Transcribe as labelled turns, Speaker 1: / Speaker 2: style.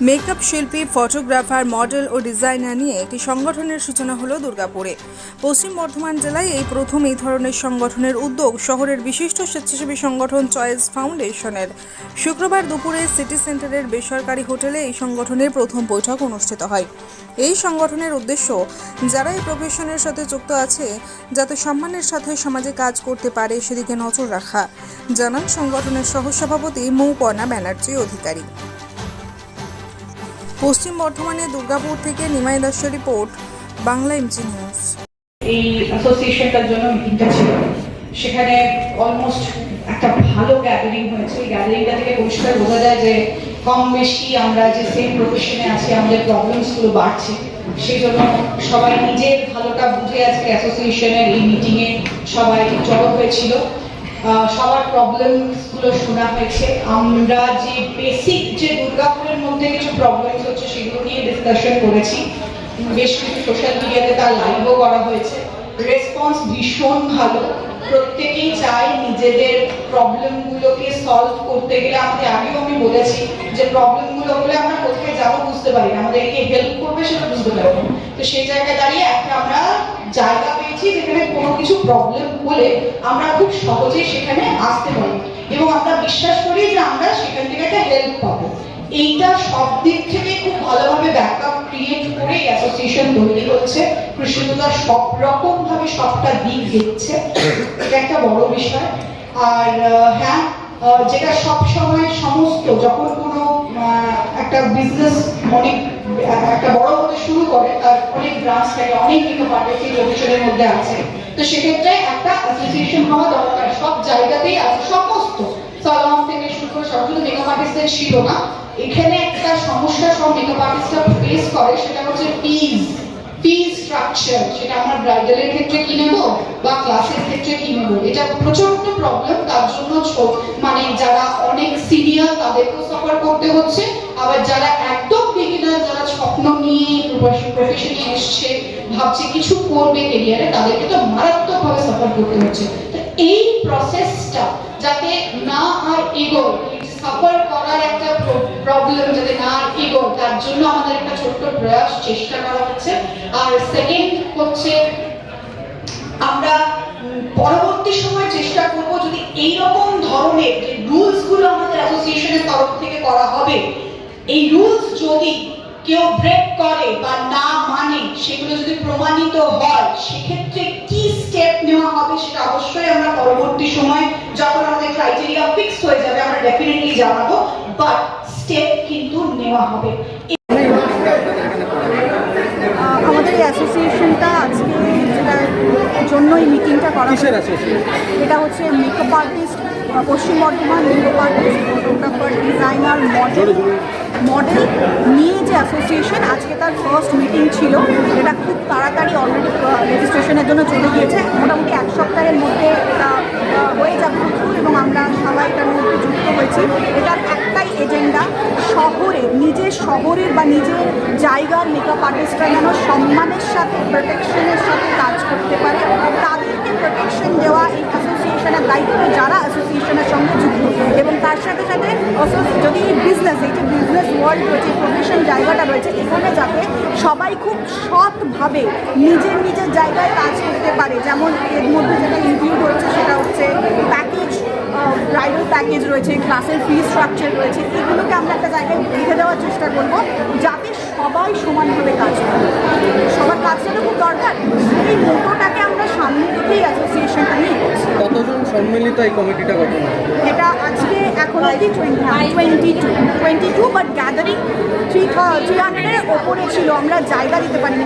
Speaker 1: Makeup শিল্পী, photographer, model ও designer নিয়ে একটি সংগঠনের সূচনা হলো দুর্গাপুরে। পশ্চিম বর্ধমান জেলায় এই প্রথম এই ধরনের সংগঠনের উদ্যোগ শহরের বিশিষ্ট স্বেচ্ছাসেবী সংগঠন চয়েস ফাউন্ডেশনের। শুক্রবার দুপুরে সিটি সেন্টারের বেসরকারি হোটেলে এই সংগঠনের প্রথম বৈঠক অনুষ্ঠিত হয়। এই সংগঠনের উদ্দেশ্য, যারা এই প্রফেশনের সাথে যুক্ত আছে, যাতে সম্মানের সাথে সমাজে কাজ করতে পারে, সেদিকে নজর রাখা। জানান সংগঠনের সহসভাপতি মৌপর্ণা ব্যানার্জি, অধিকারী। পশ্চিম বর্ধমানে দুর্গাপুর থেকে নিমাই দাসের রিপোর্ট, বাংলা এমজি নিউজ।
Speaker 2: এই অ্যাসোসিয়েশনটার জন্য মিটিংটা ছিল। সেখানে অলমোস্ট একটা ভালো গ্যাদারিং হয়েছে। এই গ্যাদারিংটা থেকে পরিষ্কার বোঝা যায় যে কম বেশি আমরা যে সেম প্রফেশনে আছি, আমাদের প্রবলেমসগুলো বাড়ছে। সেই জন্য সবাই নিজের ভালোটা বুঝে আজকে অ্যাসোসিয়েশনের এই মিটিংয়ে সবাই জড়ো হয়েছিল। সবার সবার প্রবলেমসগুলো শোনা হয়েছে। আমরা যে বেসিক যে দুর্গাপুরের মধ্যে কিছু প্রবলেমস হচ্ছে, সেগুলো নিয়ে ডিসকাশন করেছি। বেশ কিছু সোশ্যাল মিডিয়াতে তার লাইভও করা হয়েছে। রেসপন্স ভীষণ ভালো। প্রত্যেকেই চায় নিজেদের প্রবলেমগুলোকে সলভ করতে গেলে আমাদের আগেও আমি বলেছি যে প্রবলেমগুলো হলে আমরা কোথায় যাব বুঝতে পারি না। আমাদেরকে হেল্প করবে সেটা বুঝতে পারব তো সেই জায়গায় দাঁড়িয়ে একটা আমরা জায়গা পেয়েছি যেখানে কোনো কিছু প্রবলেম হলে আমরা খুব সহজেই সেখানে আসতে পারি। এবং আমরা বিশ্বাস করি যে আমরা সেখান থেকে একটা হেল্প পাবো। এইটা সব দিক থেকে খুব ভালোভাবে ব্যাকআপ ক্রিয়েট করে অ্যাসোসিয়েশন তৈরি হচ্ছে। কৃষ্ণদার সব রকম ভাবে সবটা দিক দেখছে। এটা একটা বড় বিষয়। আর হ্যাঁ যেটা সব সময় সমস্ত যখন কোনো একটা বিজনেস অনেক, একটা বড় হতে শুরু করে, তার অনেক ব্রাঞ্চ থাকে, অনেক আর্টিস্ট এই প্রফেশনের মধ্যে আছে। তো সেক্ষেত্রে একটা অ্যাসোসিয়েশন হওয়া দরকার। সব জায়গাতেই আছে থেকে সব মেকআপ আর্টিস্টদের ছিল না। এখানে একটা সমস্যা সব মেকআপ আর্টিস্টরা ফেস করে, সেটা হচ্ছে ফিজ ফিজ স্ট্রাকচার সেটা আমরা ব্রাইডালের ক্ষেত্রে কি নেব বা ক্লাসের ক্ষেত্রে কি নেব? এটা প্রচণ্ড প্রবলেম তার জন্য মানে যারা অনেক সিনিয়র তাদেরকেও সাফার করতে হচ্ছে। আবার যারা একদম বিগিনার যারা স্বপ্ন নিয়ে প্রফেশনে এসছে, ভাবছে কিছু করবে কেরিয়ারে তাদেরকে তো মারাত্মকভাবে সাফার করতে হচ্ছে। তো এই প্রসেসটা যাতে না আর এগোয় সাফার করার একটা প্রবলেম যাতে না এগোয় তার জন্য আমাদের একটা ছোট্ট প্রয়াস চেষ্টা করা হচ্ছে। আর সেকেন্ড হচ্ছে, আমরা পরবর্তী সময় চেষ্টা করব যদি এই রকম ধরনের যে রুলসগুলো আমাদের অ্যাসোসিয়েশনের তরফ থেকে করা হবে, এই রুলস যদি কেউ ব্রেক করে বা না মানে সেগুলো যদি প্রমাণিত হয়, সেক্ষেত্রে কি স্টেপ নেওয়া হবে সেটা অবশ্যই আমরা পরবর্তী সময়, যখন আমাদের ক্রাইটেরিয়া ফিক্স হয়ে যাবে, আমরা ডেফিনেটলি জানাব। বাট স্টেপ কিন্তু নেওয়া হবে।
Speaker 3: আমাদের এই অ্যাসোসিয়েশনটা আজকে যেটার জন্য এই মিটিংটা করা এটা হচ্ছে makeup artist Paschim Bardhaman makeup artist photographer designer model model নিয়ে যে অ্যাসোসিয়েশন আজকে তার ফার্স্ট মিটিং ছিল। এটা খুব তাড়াতাড়ি অলরেডি রেজিস্ট্রেশনের জন্য চলে গিয়েছে। মোটামুটি এক সপ্তাহের মধ্যে এটা হয়ে যাবে এবং আমরা সবাই এটার মধ্যে যুক্ত হয়েছি। একটাই এজেন্ডা শহরে, নিজের শহরের বা নিজের জায়গার মেকআপ আর্টিস্টরা যেন সম্মানের সাথে প্রোটেকশনের সাথে কাজ করতে পারে, তাদেরকে প্রোটেকশন দেওয়া এই অ্যাসোসিয়েশনের দায়িত্ব যারা অ্যাসোসিয়েশনের সঙ্গে যুক্ত। এবং তার সাথে সাথে যদি এই বিজনেস এই যে বিজনেস ওয়ার্ল্ড রয়েছে প্রফেশন জায়গাটা রয়েছে, এখানে যাতে সবাই খুব সৎভাবে নিজের নিজের জায়গায় কাজ করতে পারে। যেমন এর মধ্যে যেটা ইনক্লুড হচ্ছে সেটা হচ্ছে রয়েছে ক্লাসের ফি স্ট্রাকচার রয়েছে এগুলোকে আমরা একটা জায়গায় লিখে দেওয়ার চেষ্টা করব যাতে সবাই সমানভাবে কাজ করে। সবার কাজটা তো খুব দরকার এই মোটোটাকে আমরা সামনে রেখেই অ্যাসোসিয়েশনটা নিয়ে করছি
Speaker 4: কতজন সম্মিলিত এই কমিটিটা গঠন
Speaker 3: এটা আজকে এখন অব্দি twenty two twenty two but gathering three three হান্ড্রেডের ওপরে ছিল আমরা জায়গা দিতে পারিনি।